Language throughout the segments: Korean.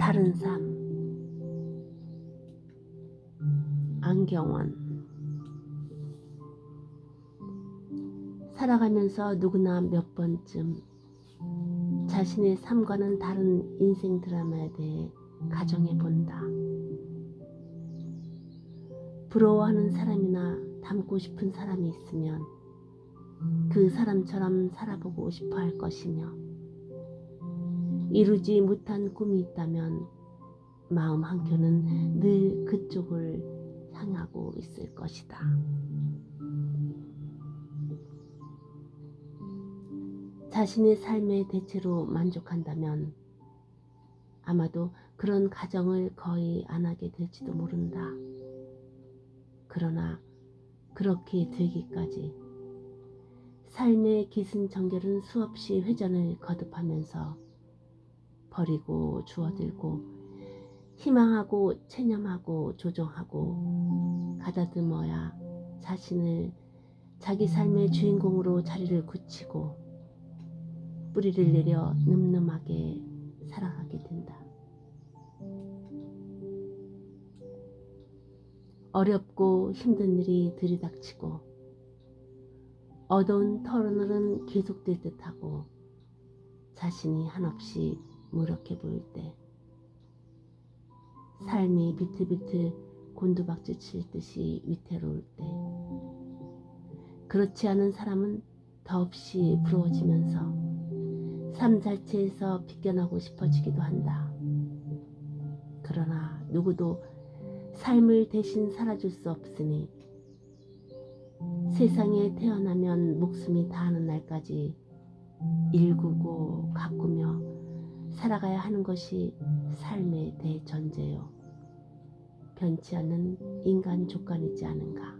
다른 삶 안경원 살아가면서 누구나 몇 번쯤 자신의 삶과는 다른 인생 드라마에 대해 가정해 본다. 부러워하는 사람이나 닮고 싶은 사람이 있으면 그 사람처럼 살아보고 싶어 할 것이며 이루지 못한 꿈이 있다면 마음 한켠은 늘 그쪽을 향하고 있을 것이다. 자신의 삶의 대체로 만족한다면 아마도 그런 가정을 거의 안 하게 될지도 모른다. 그러나 그렇게 되기까지 삶의 기승전결은 수없이 회전을 거듭하면서 버리고 주워들고 희망하고 체념하고 조정하고 가다듬어야 자신을 자기 삶의 주인공으로 자리를 굳히고 뿌리를 내려 늠름하게 살아가게 된다. 어렵고 힘든 일이 들이닥치고 어두운 터널은 계속될 듯하고 자신이 한없이 무력해 보일 때 삶이 비틀비틀 곤두박질 칠 듯이 위태로울 때 그렇지 않은 사람은 더없이 부러워지면서 삶 자체에서 비껴나고 싶어지기도 한다. 그러나 누구도 삶을 대신 살아줄 수 없으니 세상에 태어나면 목숨이 다하는 날까지 일구고 가꾸며 살아가야 하는 것이 삶의 대전제요. 변치 않는 인간 조건이지 않은가.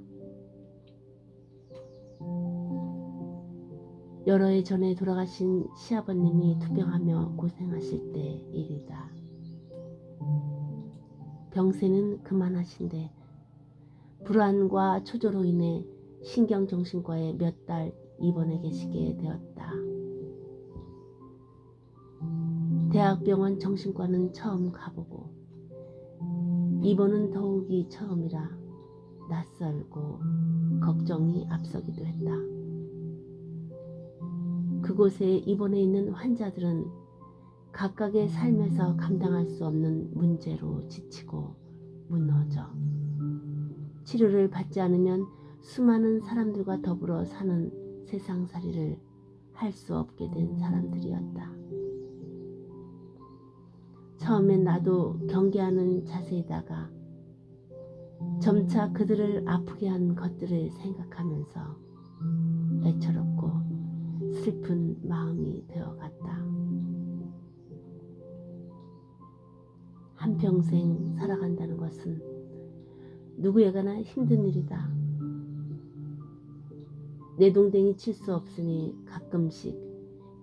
여러 해 전에 돌아가신 시아버님이 투병하며 고생하실 때 일이다. 병세는 그만하신데 불안과 초조로 인해 신경정신과에 몇 달 입원해 계시게 되었다. 대학병원 정신과는 처음 가보고 입원은 더욱이 처음이라 낯설고 걱정이 앞서기도 했다. 그곳에 입원해 있는 환자들은 각각의 삶에서 감당할 수 없는 문제로 지치고 무너져 치료를 받지 않으면 수많은 사람들과 더불어 사는 세상살이를 할 수 없게 된 사람들이었다. 처음엔 나도 경계하는 자세에다가 점차 그들을 아프게 한 것들을 생각하면서 애처롭고 슬픈 마음이 되어갔다. 한평생 살아간다는 것은 누구에게나 힘든 일이다. 내 동댕이 칠 수 없으니 가끔씩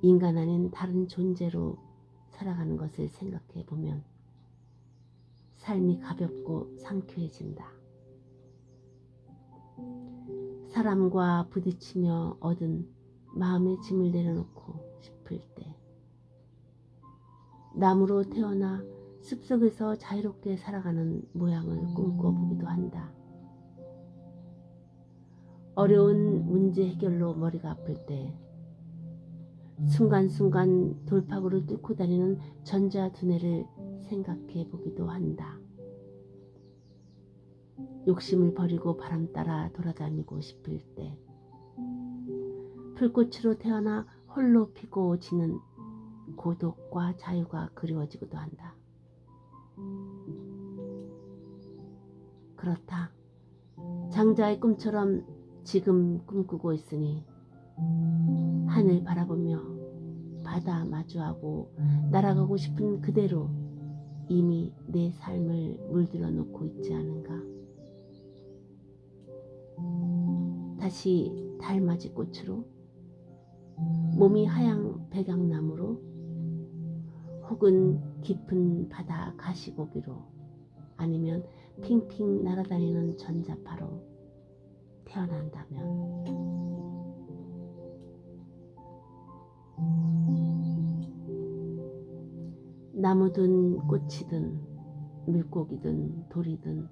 인간 아닌 다른 존재로 살아가는 것을 생각해 보면 삶이 가볍고 상쾌해진다. 사람과 부딪히며 얻은 마음의 짐을 내려놓고 싶을 때 나무로 태어나 숲속에서 자유롭게 살아가는 모양을 꿈꿔보기도 한다. 어려운 문제 해결로 머리가 아플 때 순간순간 돌파구를 뚫고 다니는 전자 두뇌를 생각해 보기도 한다. 욕심을 버리고 바람 따라 돌아다니고 싶을 때 풀꽃으로 태어나 홀로 피고 지는 고독과 자유가 그리워지기도 한다. 그렇다. 장자의 꿈처럼 지금 꿈꾸고 있으니 하늘 바라보며 바다 마주하고 날아가고 싶은 그대로 이미 내 삶을 물들어 놓고 있지 않은가. 다시 달맞이 꽃으로 몸이 하양 백양나무로 혹은 깊은 바다 가시고기로 아니면 핑핑 날아다니는 전자파로 태어난다면 나무든 꽃이든 물고기든 돌이든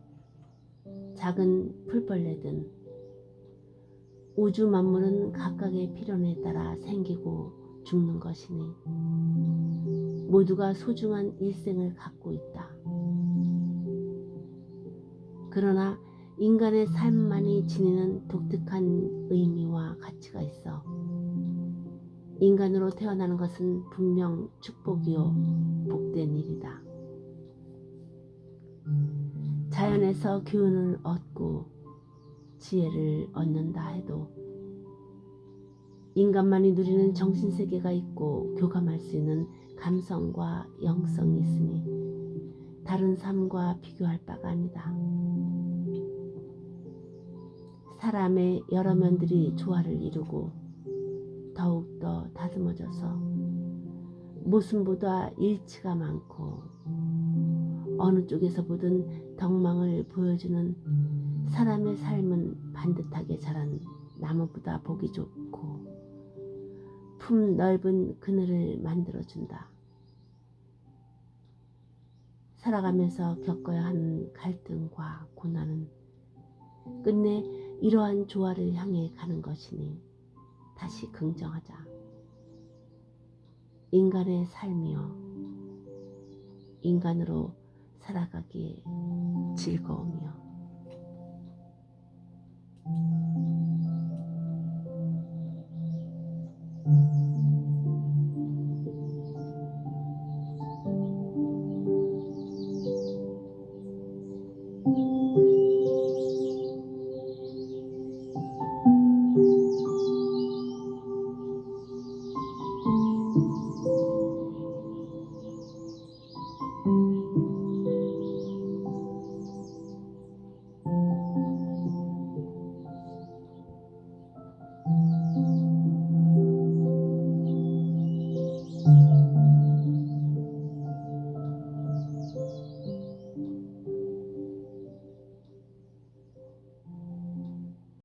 작은 풀벌레든 우주 만물은 각각의 필연에 따라 생기고 죽는 것이니 모두가 소중한 일생을 갖고 있다. 그러나 인간의 삶만이 지니는 독특한 의미와 가치가 있어 인간으로 태어나는 것은 분명 축복이요 복된 일이다. 자연에서 교훈을 얻고 지혜를 얻는다 해도 인간만이 누리는 정신세계가 있고 교감할 수 있는 감성과 영성이 있으니 다른 삶과 비교할 바가 아니다. 사람의 여러 면들이 조화를 이루고 더욱더 다듬어져서 모습보다 일치가 많고 어느 쪽에서 보든 덕망을 보여주는 사람의 삶은 반듯하게 자란 나무보다 보기 좋고 품 넓은 그늘을 만들어준다. 살아가면서 겪어야 하는 갈등과 고난은 끝내 이러한 조화를 향해 가는 것이니 다시 긍정하자. 인간의 삶이여 인간으로 살아가기에 즐거우며